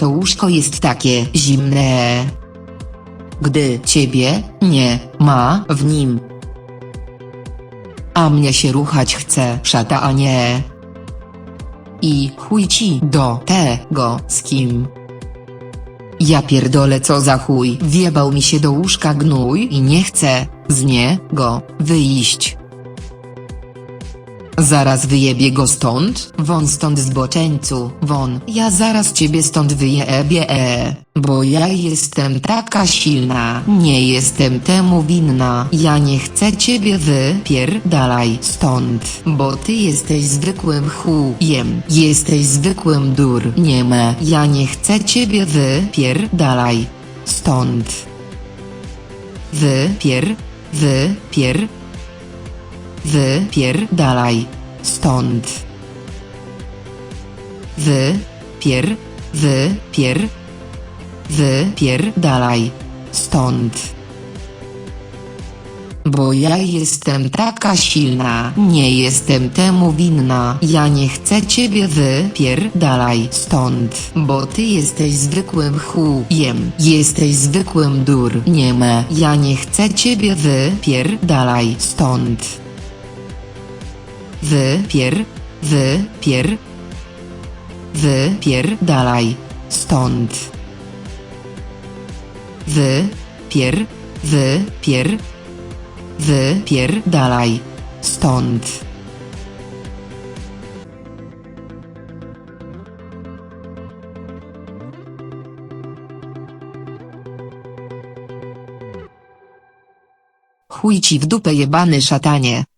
to łóżko jest takie zimne. Gdy ciebie nie ma w nim. A mnie się ruchać chce, szata, a nie. I chuj ci do tego z kim. Ja pierdolę co za chuj, wjebał mi się do łóżka gnój i nie chcę z niego wyjść. Zaraz wyjebie go stąd, won stąd zboczeńcu, won, ja zaraz ciebie stąd wyjebie, bo ja jestem taka silna, nie jestem temu winna, ja nie chcę ciebie wypierdalaj stąd, bo ty jesteś zwykłym chujem, jesteś zwykłym dur, nie me, ja nie chcę ciebie wypierdalaj stąd. Wypier, wypier, Wypierdalaj. Stąd. Wypier, wypier, wypierdalaj. Stąd. Bo ja jestem taka silna, nie jestem temu winna, ja nie chcę ciebie wypierdalaj stąd, bo ty jesteś zwykłym chujem, jesteś zwykłym dur, nie me, ja nie chcę ciebie wypierdalaj stąd. Wypier, wypier, wypierdalaj stąd. Wypier, wypier, wypierdalaj stąd. Chuj ci w dupę jebany szatanie.